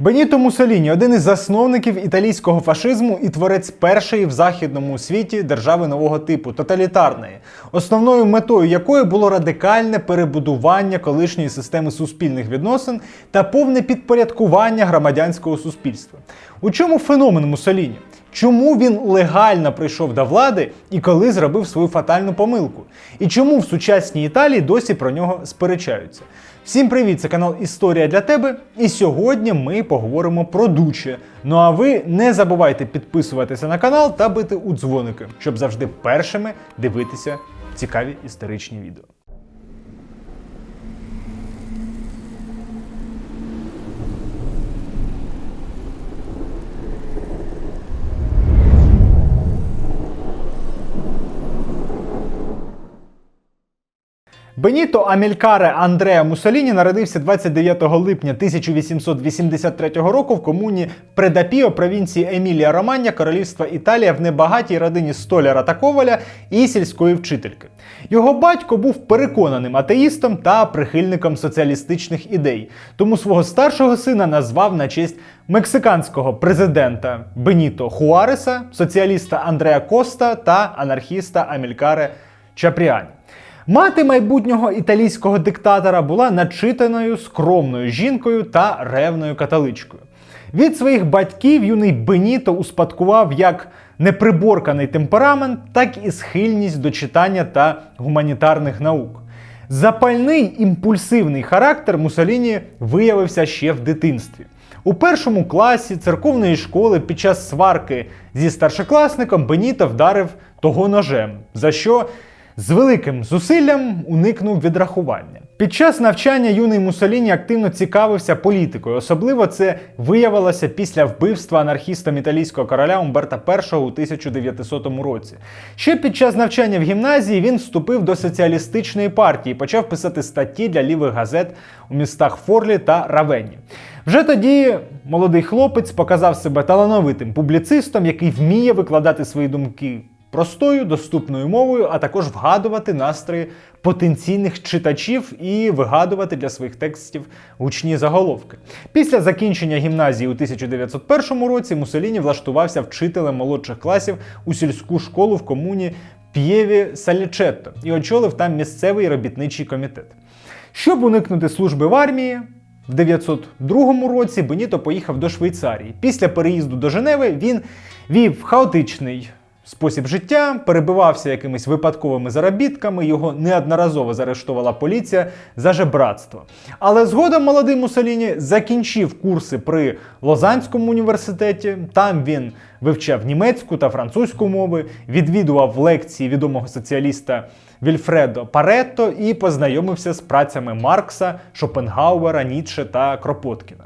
Беніто Муссоліні – один із засновників італійського фашизму і творець першої в західному світі держави нового типу тоталітарної, основною метою якої було радикальне перебудування колишньої системи суспільних відносин та повне підпорядкування громадянського суспільства. У чому феномен Муссоліні? Чому він легально прийшов до влади і коли зробив свою фатальну помилку? І чому в сучасній Італії досі про нього сперечаються? Всім привіт! Це канал Історія для тебе. І сьогодні ми поговоримо про Дуче. Ну а ви не забувайте підписуватися на канал та бити у дзвоники, щоб завжди першими дивитися цікаві історичні відео. Беніто Амількаре Андреа Муссоліні народився 29 липня 1883 року в комуні Предапіо провінції Емілія Романія, Королівства Італія в небагатій родині столяра та коваля і сільської вчительки. Його батько був переконаним атеїстом та прихильником соціалістичних ідей, тому свого старшого сина назвав на честь мексиканського президента Беніто Хуареса, соціаліста Андреа Коста та анархіста Амількаре Чапріані. Мати майбутнього італійського диктатора була начитаною скромною жінкою та ревною католичкою. Від своїх батьків юний Беніто успадкував як неприборканий темперамент, так і схильність до читання та гуманітарних наук. Запальний імпульсивний характер Мусоліні виявився ще в дитинстві. У першому класі церковної школи під час сварки зі старшокласником Беніто вдарив того ножем, за що з великим зусиллям уникнув відрахування. Під час навчання юний Муссоліні активно цікавився політикою. Особливо це виявилося після вбивства анархістом італійського короля Умберта І у 1900 році. Ще під час навчання в гімназії він вступив до соціалістичної партії і почав писати статті для лівих газет у містах Форлі та Равенні. Вже тоді молодий хлопець показав себе талановитим публіцистом, який вміє викладати свої думки простою, доступною мовою, а також вгадувати настрої потенційних читачів і вигадувати для своїх текстів гучні заголовки. Після закінчення гімназії у 1901 році Мусоліні влаштувався вчителем молодших класів у сільську школу в комуні П'єві Салічетто і очолив там місцевий робітничий комітет. Щоб уникнути служби в армії, в 902 році Беніто поїхав до Швейцарії. Після переїзду до Женеви він вів хаотичний спосіб життя, перебивався якимись випадковими заробітками, його неодноразово заарештувала поліція за жебратство. Але згодом молодий Мусоліні закінчив курси при Лозанському університеті. Там він вивчав німецьку та французьку мови, відвідував лекції відомого соціаліста. Вільфредо Паретто і познайомився з працями Маркса, Шопенгауера, Ніцше та Кропоткіна.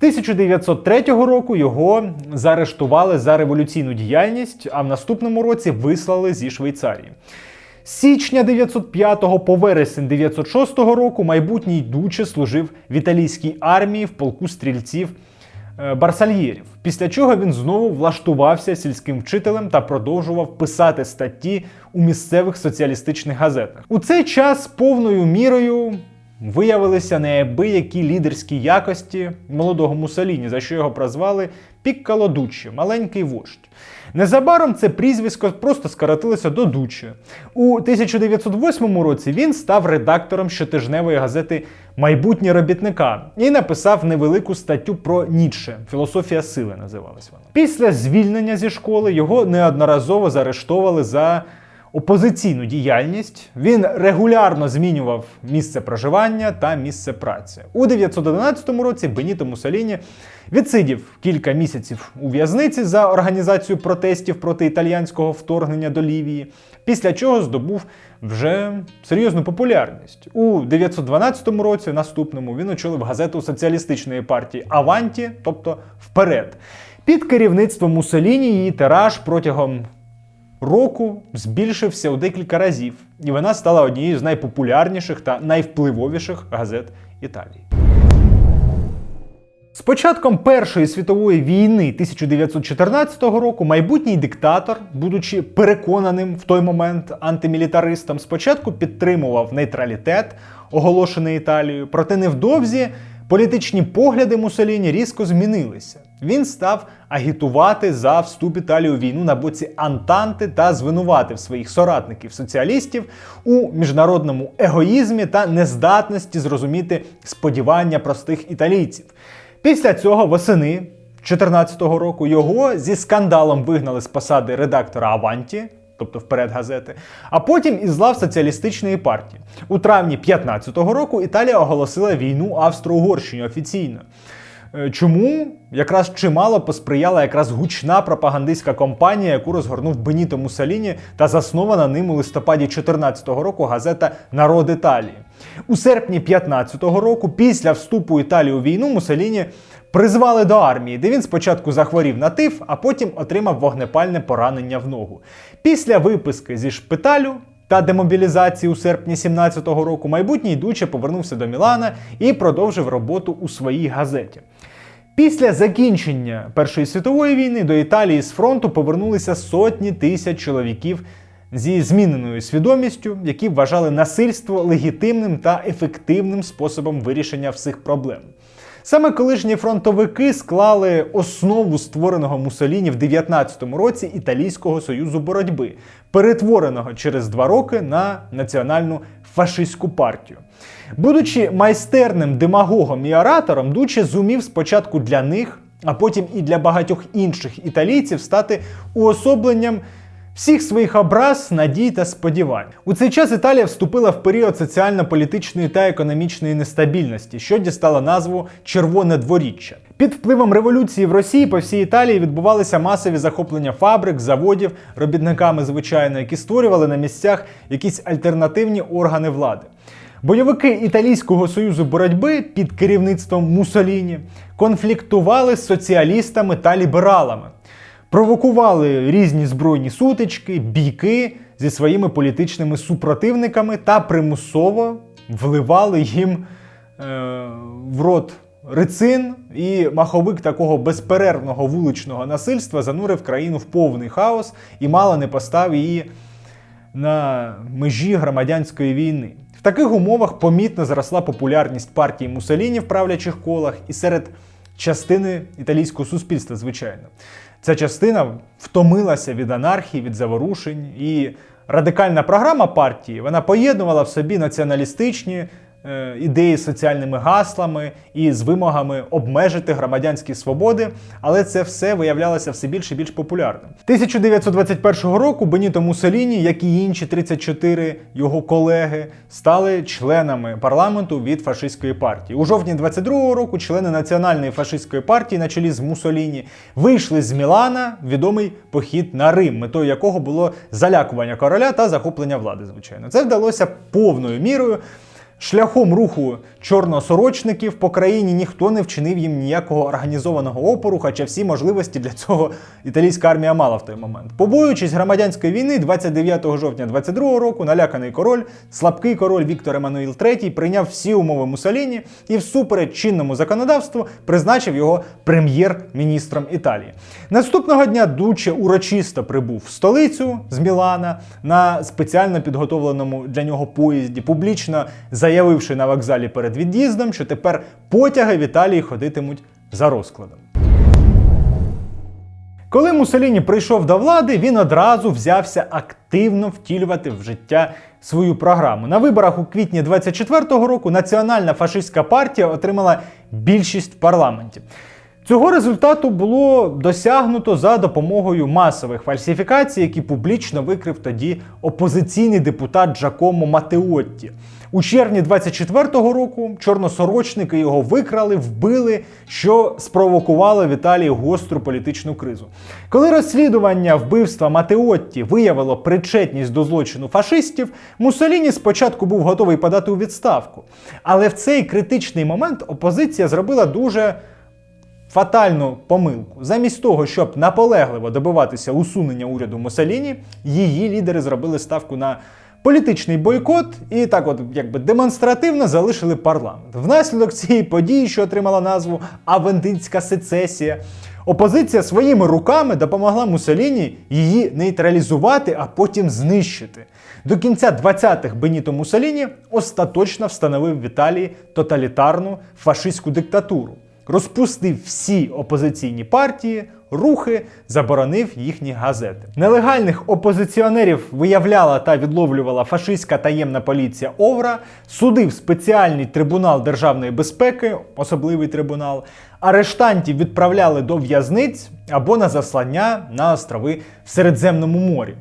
1903 року його заарештували за революційну діяльність, а в наступному році вислали зі Швейцарії. З січня 905 по вересень 906 року майбутній Дуче служив в італійській армії в полку стрільців е, Барсальєрів. Після чого він знову влаштувався сільським вчителем та продовжував писати статті у місцевих соціалістичних газетах. У цей час повною мірою виявилися неабиякі лідерські якості молодого Мусоліні, за що його прозвали Піккало Дуччі, маленький вождь. Незабаром це прізвисько просто скоротилося до Дуччі. У 1908 році він став редактором щотижневої газети Майбутнє робітника і написав невелику статтю про Ніцше. Філософія сили називалась вона. Після звільнення зі школи його неодноразово заарештовували за опозиційну діяльність. Він регулярно змінював місце проживання та місце праці. У 911 році Беніто Муссоліні відсидів кілька місяців у в'язниці за організацію протестів проти італіянського вторгнення до Лівії, після чого здобув вже серйозну популярність. У 912 році, наступному, він очолив газету соціалістичної партії Аванті, тобто вперед. Під керівництвом Муссоліні її тираж протягом року збільшився у декілька разів, і вона стала однією з найпопулярніших та найвпливовіших газет Італії. З початком Першої світової війни 1914 року майбутній диктатор, будучи переконаним в той момент антимілітаристом, спочатку підтримував нейтралітет, оголошений Італією, проте невдовзі Політичні погляди Муссоліні різко змінилися. Він став агітувати за вступ Італії у війну на боці Антанти та звинуватив своїх соратників соціалістів у міжнародному егоїзмі та нездатності зрозуміти сподівання простих італійців. Після цього восени 2014 року його зі скандалом вигнали з посади редактора Аванті, тобто вперед газети, а потім із лав соціалістичної партії. У травні 2015 року Італія оголосила війну Австро-Угорщині офіційно. Е, Чому якраз чимало посприяла якраз гучна пропагандистська кампанія, яку розгорнув Беніто Муссоліні та заснована ним у листопаді 2014 року газета Народ Італії. У серпні 2015 року, після вступу Італії у війну, Муссоліні призвали до армії, де він спочатку захворів на тиф, а потім отримав вогнепальне поранення в ногу. Після виписки зі шпиталю та демобілізації у серпні 17-го року майбутній Дуче повернувся до Мілана і продовжив роботу у своїй газеті. Після закінчення Першої світової війни до Італії з фронту повернулися сотні тисяч чоловіків зі зміненою свідомістю, які вважали насильство легітимним та ефективним способом вирішення всіх проблем. Саме колишні фронтовики склали основу створеного Муссоліні в 19-му році Італійського союзу боротьби, перетвореного через два роки на національну фашистську партію. Будучи майстерним демагогом і оратором, Дуче зумів спочатку для них, а потім і для багатьох інших італійців стати уособленням всіх своїх образ, надій та сподівань. У цей час Італія вступила в період соціально-політичної та економічної нестабільності, що дістало назву Червоне дворіччя. Під впливом революції в Росії по всій Італії відбувалися масові захоплення фабрик, заводів, робітниками, звичайно, які створювали на місцях якісь альтернативні органи влади. Бойовики Італійського союзу боротьби під керівництвом Муссоліні конфліктували з соціалістами та лібералами, провокували різні збройні сутички, бійки зі своїми політичними супротивниками та примусово вливали їм е, в рот рицин, і маховик такого безперервного вуличного насильства занурив країну в повний хаос і мало не постав її на межі громадянської війни. В таких умовах помітно зросла популярність партії Муссоліні в правлячих колах і серед частини італійського суспільства, звичайно. Ця частина втомилася від анархії, від заворушень, і радикальна програма партії вона поєднувала в собі націоналістичні ідеї з соціальними гаслами і з вимогами обмежити громадянські свободи, але це все виявлялося все більше і більш популярним. 1921 року Беніто Муссоліні, як і інші 34 його колеги, стали членами парламенту від фашистської партії. У жовтні 22-го року члени національної фашистської партії на чолі з Муссоліні вийшли з Мілана відомий похід на Рим, метою якого було залякування короля та захоплення влади. Звичайно, це вдалося повною мірою. Шляхом руху чорносорочників по країні ніхто не вчинив їм ніякого організованого опору, хоча всі можливості для цього італійська армія мала в той момент. Побоюючись громадянської війни, 29 жовтня 22 року наляканий король, слабкий король Віктор Еммануїл III прийняв всі умови Муссоліні і всупереч чинному законодавству призначив його прем'єр-міністром Італії. Наступного дня Дуче урочисто прибув в столицю з Мілана на спеціально підготовленому для нього поїзді, публічно заявивши на вокзалі перед від'їздом, що тепер потяги в Італії ходитимуть за розкладом. Коли Муссоліні прийшов до влади, він одразу взявся активно втілювати в життя свою програму. На виборах у квітні 24-го року національна фашистська партія отримала більшість в парламенті. Цього результату було досягнуто за допомогою масових фальсифікацій, які публічно викрив тоді опозиційний депутат Джакомо Матеотті. У червні 24-го року чорносорочники його викрали, вбили, що спровокувало в Італії гостру політичну кризу. Коли розслідування вбивства Матеотті виявило причетність до злочину фашистів, Муссоліні спочатку був готовий подати у відставку. Але в цей критичний момент опозиція зробила дуже фатальну помилку. Замість того, щоб наполегливо добиватися усунення уряду Муссоліні, її лідери зробили ставку на політичний бойкот і так, от якби демонстративно залишили парламент. Внаслідок цієї події, що отримала назву Авентинська сецесія, Опозиція своїми руками допомогла Муссоліні її нейтралізувати, а потім знищити. До кінця 20-х Беніто Муссоліні остаточно встановив в Італії тоталітарну фашистську диктатуру, розпустив всі опозиційні партії, рухи, заборонив їхні газети. Нелегальних опозиціонерів виявляла та відловлювала фашистська таємна поліція Овра, судив спеціальний трибунал державної безпеки, особливий трибунал. Арештантів відправляли до в'язниць або на заслання на острови в Середземному морі.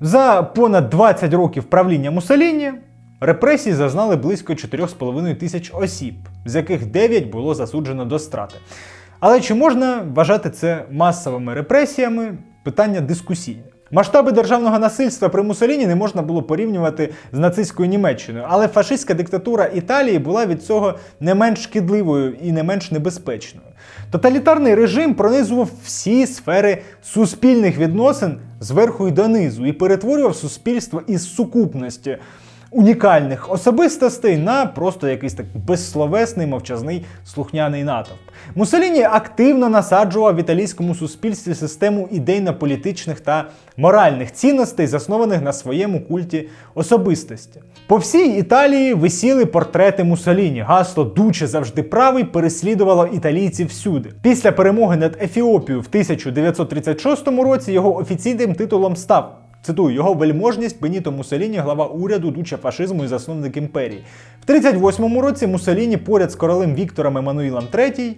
За понад 20 років правління Муссоліні репресії зазнали близько 4,5 тисяч осіб, з яких 9 було засуджено до страти. Але чи можна вважати це масовими репресіями? Питання дискусійне. Масштаби державного насильства при Муссоліні не можна було порівнювати з нацистською Німеччиною, але фашистська диктатура Італії була від цього не менш шкідливою і не менш небезпечною. Тоталітарний режим пронизував всі сфери суспільних відносин зверху і донизу і перетворював суспільство із сукупності унікальних особистостей на просто якийсь так безсловесний, мовчазний слухняний натовп. Муссоліні активно насаджував в італійському суспільстві систему ідейно-політичних та моральних цінностей, заснованих на своєму культі особистості. По всій Італії висіли портрети Муссоліні. Гасло Дуче завжди правий переслідувало італійців всюди. Після перемоги над Ефіопією в 1936 році його офіційним титулом став Цитую, його вельможність Беніто Муссоліні, глава уряду, дуча фашизму і засновник імперії. В 38-му році Муссоліні поряд з королем Віктором Еммануїлом III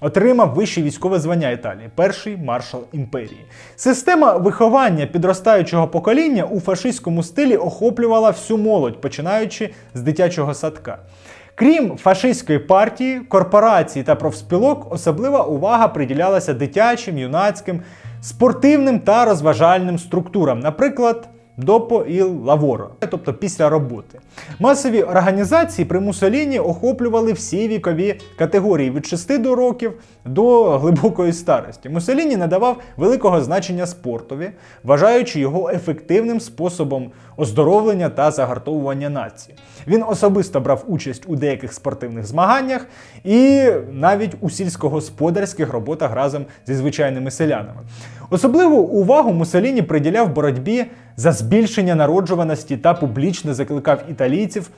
отримав вище військове звання Італії, перший маршал імперії. Система виховання підростаючого покоління у фашистському стилі охоплювала всю молодь, починаючи з дитячого садка. Крім фашистської партії, корпорацій та профспілок, особлива увага приділялася дитячим, юнацьким, спортивним та розважальним структурам, наприклад, Допо і Лаворо, тобто після роботи. Масові організації при Муссоліні охоплювали всі вікові категорії від 6 до років до глибокої старості. Муссоліні надавав великого значення спортові, вважаючи його ефективним способом оздоровлення та загартовування нації. Він особисто брав участь у деяких спортивних змаганнях і навіть у сільськогосподарських роботах разом зі звичайними селянами. Особливу увагу Муссоліні приділяв боротьбі за збільшення народжуваності та публічно закликав італійців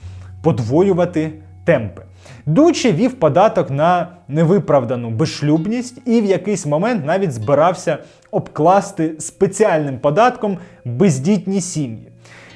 подвоювати темпи. Дуче вів податок на невиправдану безшлюбність і в якийсь момент навіть збирався обкласти спеціальним податком бездітні сім'ї.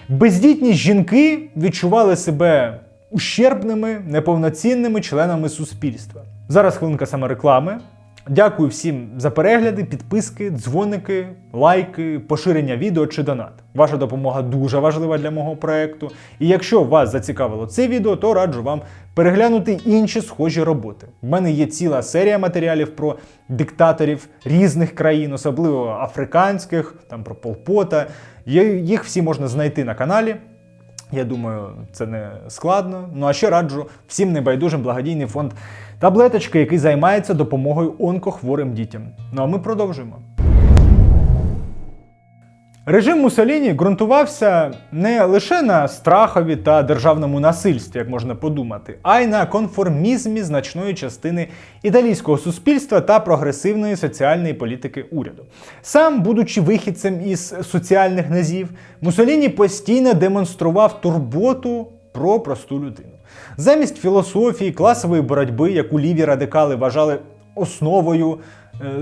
Бездітні жінки відчували себе ущербними, неповноцінними членами суспільства. Зараз хвилинка самореклами. Дякую всім за перегляди, підписки, дзвоники, лайки, поширення відео чи донат. Ваша допомога дуже важлива для мого проекту. І якщо вас зацікавило це відео, то раджу вам переглянути інші схожі роботи. У мене є ціла серія матеріалів про диктаторів різних країн, особливо африканських, там про Полпота. Їх всі можна знайти на каналі. Я думаю, це не складно. Ну а ще раджу всім небайдужим благодійний фонд таблеточки, який займається допомогою онкохворим дітям. Ну а ми продовжуємо. Режим Муссоліні ґрунтувався не лише на страхові та державному насильстві, як можна подумати, а й на конформізмі значної частини італійського суспільства та прогресивної соціальної політики уряду. Сам, будучи вихідцем із соціальних низів, Муссоліні постійно демонстрував турботу про просту людину. Замість філософії, класової боротьби, яку ліві радикали вважали основою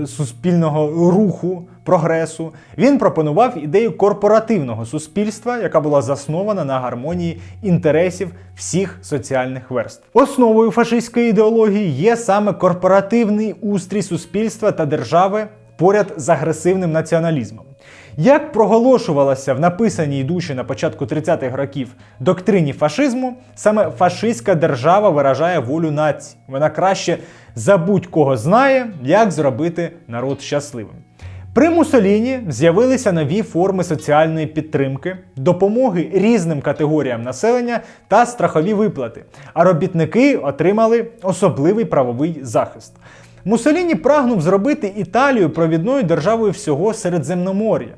е, суспільного руху, прогресу, він пропонував ідею корпоративного суспільства, яка була заснована на гармонії інтересів всіх соціальних верств. Основою фашистської ідеології є саме корпоративний устрій суспільства та держави поряд з агресивним націоналізмом. Як проголошувалося в написаній душі на початку 30-х років доктрині фашизму, саме фашистська держава виражає волю нації. Вона краще за будь-кого знає, як зробити народ щасливим. При Мусоліні з'явилися нові форми соціальної підтримки, допомоги різним категоріям населення та страхові виплати, а робітники отримали особливий правовий захист. Мусоліні прагнув зробити Італію провідною державою всього Середземномор'я.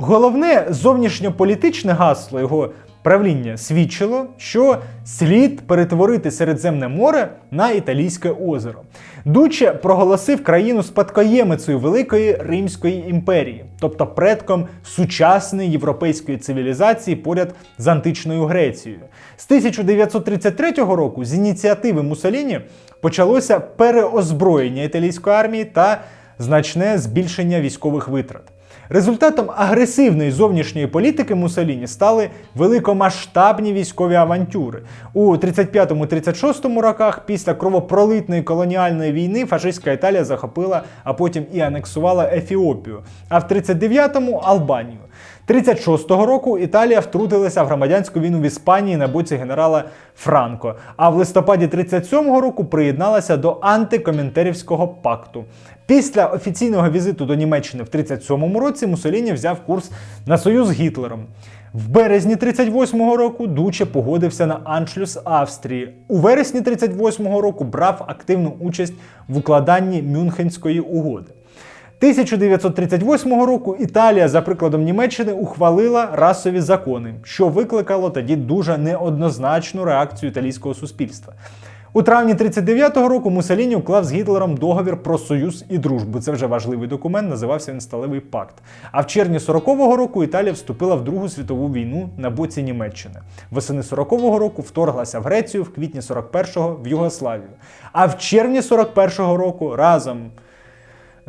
Головне зовнішньополітичне гасло його правління свідчило, що слід перетворити Середземне море на Італійське озеро. Дуче проголосив країну спадкоємицею Великої Римської імперії, тобто предком сучасної європейської цивілізації поряд з античною Грецією. З 1933 року з ініціативи Муссоліні почалося переозброєння італійської армії та значне збільшення військових витрат. Результатом агресивної зовнішньої політики Муссоліні стали великомасштабні військові авантюри. У 35-36 роках після кровопролитної колоніальної війни фашистська Італія захопила, а потім і анексувала Ефіопію, а в 39-му Албанію. 36-го року Італія втрутилася в громадянську війну в Іспанії на боці генерала Франко. А в листопаді 37-го року приєдналася до антикомінтерівського пакту. Після офіційного візиту до Німеччини в 37-му році Муссоліні взяв курс на союз з Гітлером. В березні 38-го року Дуче погодився на аншлюс Австрії. У вересні 38-го року брав активну участь в укладанні Мюнхенської угоди. 1938 року Італія, за прикладом Німеччини, ухвалила расові закони, що викликало тоді дуже неоднозначну реакцію італійського суспільства. У травні 39-го року Муссоліні уклав з Гітлером договір про союз і дружбу. Це вже важливий документ, називався він Сталевий пакт. А в червні 40-го року Італія вступила в Другу світову війну на боці Німеччини. Восени 40-го року вторглася в Грецію, в квітні 41-го в Югославію. А в червні 41-го року разом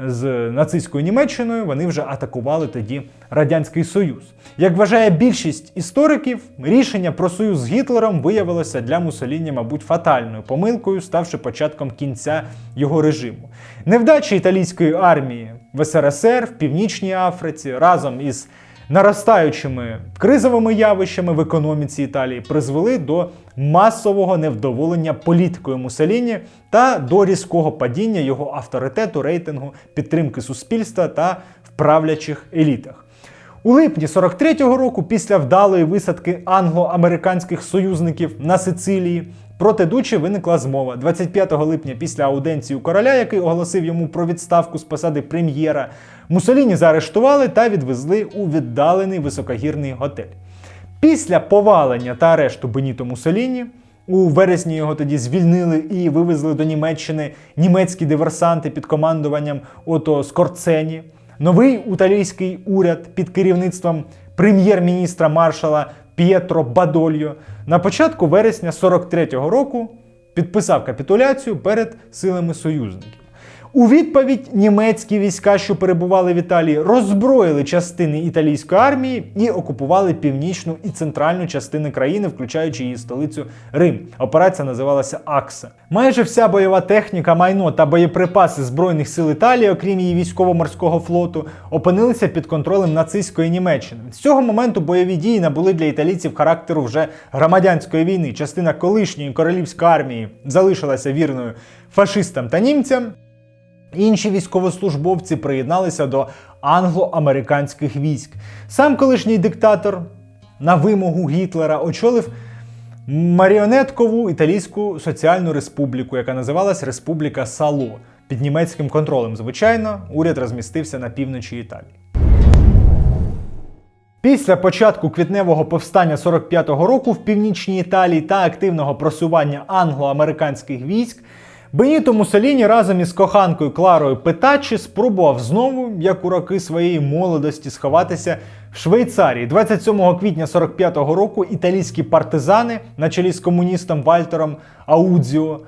з нацистською Німеччиною вони вже атакували тоді Радянський Союз. Як вважає більшість істориків, рішення про союз з Гітлером виявилося для Мусоліні, мабуть, фатальною помилкою, ставши початком кінця його режиму. Невдачі італійської армії в СРСР, в Північній Африці разом із наростаючими кризовими явищами в економіці Італії призвели до масового невдоволення політикою Муссоліні та до різкого падіння його авторитету, рейтингу, підтримки суспільства та в правлячих елітах. У липні 43-го року, після вдалої висадки англо-американських союзників на Сицилії, проти Дучі виникла змова. 25 липня після ауденції у короля, який оголосив йому про відставку з посади прем'єра, Мусоліні заарештували та відвезли у віддалений високогірний готель. Після повалення та арешту Беніто Муссоліні у вересні його тоді звільнили і вивезли до Німеччини німецькі диверсанти під командуванням Ото Скорцені. Новий італійський уряд під керівництвом прем'єр-міністра маршала П'єтро Бадольо на початку вересня 43-го року підписав капітуляцію перед силами союзників. У відповідь німецькі війська, що перебували в Італії, роззброїли частини італійської армії і окупували північну і центральну частини країни, включаючи її столицю Рим. Операція називалася Акса. Майже вся бойова техніка, майно та боєприпаси збройних сил Італії, окрім її військово-морського флоту, опинилися під контролем нацистської Німеччини. З цього моменту бойові дії набули для італійців характеру вже громадянської війни. Частина колишньої королівської армії залишилася вірною фашистам та німцям. Інші військовослужбовці приєдналися до англо-американських військ. Сам колишній диктатор на вимогу Гітлера очолив маріонеткову італійську соціальну республіку, яка називалась Республіка Сало. Під німецьким контролем, звичайно, уряд розмістився на півночі Італії. Після початку квітневого повстання 45-го року в північній Італії та активного просування англо-американських військ Беніто Мусоліні разом із коханкою Кларою Петачі спробував знову, як у роки своєї молодості, сховатися в Швейцарії. 27 квітня 45-го року італійські партизани на чолі з комуністом Вальтером Аудзіо,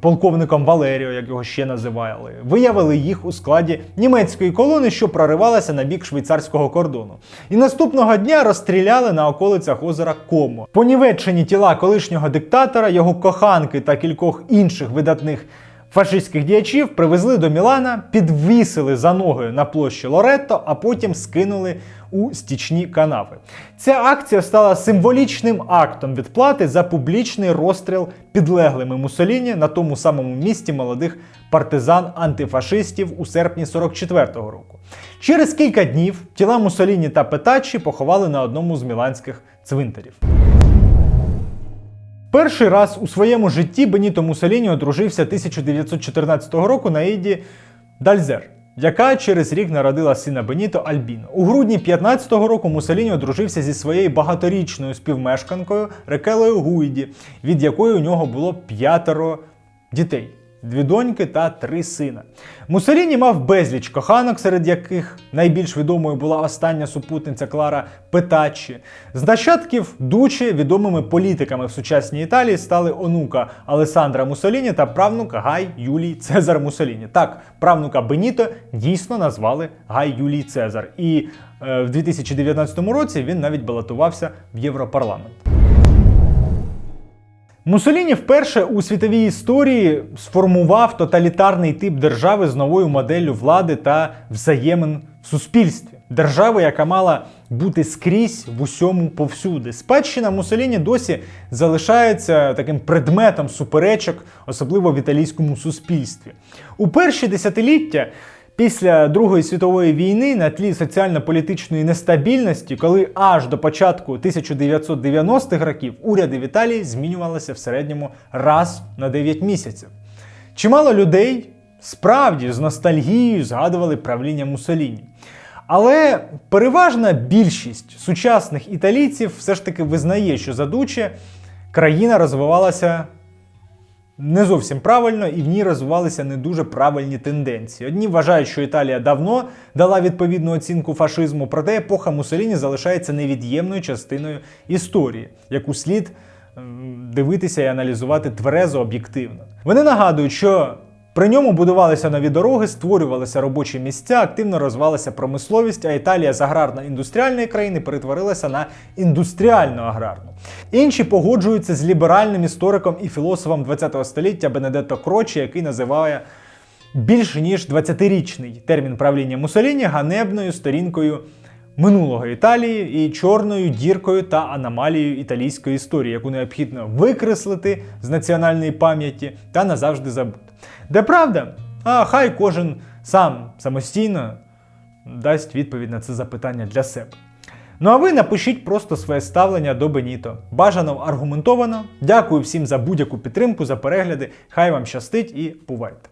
полковником Валеріо, як його ще називали, виявили їх у складі німецької колони, що проривалася на бік швейцарського кордону. І наступного дня розстріляли на околицях озера Комо. Понівечені тіла колишнього диктатора, його коханки та кількох інших видатних. Фашистських діячів привезли до Мілана, підвісили за ноги на площі Лоретто, а потім скинули у стічні канави. Ця акція стала символічним актом відплати за публічний розстріл підлеглими Муссоліні на тому самому місці молодих партизан-антифашистів у серпні 44-го року. Через кілька днів тіла Муссоліні та Петачі поховали на одному з міланських цвинтарів. Перший раз у своєму житті Беніто Мусоліні одружився 1914 року на Іді Дальзер. яка через рік народила сина Беніто Альбіно. У грудні 15-го року Мусоліні одружився зі своєю багаторічною співмешканкою Рекелою Гуїді, від якої у нього було п'ятеро дітей. Дві доньки та три сина. Мусоліні мав безліч коханок, серед яких найбільш відомою була остання супутниця Клара Петаччі. З нащадків Дучі відомими політиками в сучасній Італії стали онука Алесандра Мусоліні та правнук Гай Юлій Цезар Мусоліні. Так, правнука Беніто дійсно назвали Гай Юлій Цезар. І е, в 2019 році він навіть балотувався в Європарламент. Мусоліні вперше у світовій історії сформував тоталітарний тип держави з новою моделлю влади та взаємин в суспільстві. Держави, яка мала бути скрізь в усьому повсюди. Спадщина Мусоліні досі залишається таким предметом суперечок, особливо в італійському суспільстві. У перші десятиліття Після Другої світової війни на тлі соціально-політичної нестабільності, коли аж до початку 1990-х років уряди в Італії змінювалися в середньому раз на 9 місяців. Чимало людей справді з ностальгією згадували правління Муссоліні. Але переважна більшість сучасних італійців все ж таки визнає, що за Дуче країна розвивалася не зовсім правильно, і в ній розвивалися не дуже правильні тенденції. Одні вважають, що Італія давно дала відповідну оцінку фашизму, проте епоха Муссоліні залишається невід'ємною частиною історії, яку слід ем, дивитися і аналізувати тверезо об'єктивно. Вони нагадують, що при ньому будувалися нові дороги, створювалися робочі місця, активно розвивалася промисловість, а Італія з аграрно-індустріальної країни перетворилася на індустріально-аграрну. Інші погоджуються з ліберальним істориком і філософом ХХ століття Бенедетто Крочі, який називає більше ніж 20-річний термін правління Муссоліні ганебною сторінкою минулого Італії і чорною діркою та аномалією італійської історії, яку необхідно викреслити з національної пам'яті та назавжди забути. Де правда? А хай кожен сам самостійно дасть відповідь на це запитання для себе. Ну а ви напишіть просто своє ставлення до Беніто. Бажано аргументовано. Дякую всім за будь-яку підтримку, за перегляди. Хай вам щастить і бувайте!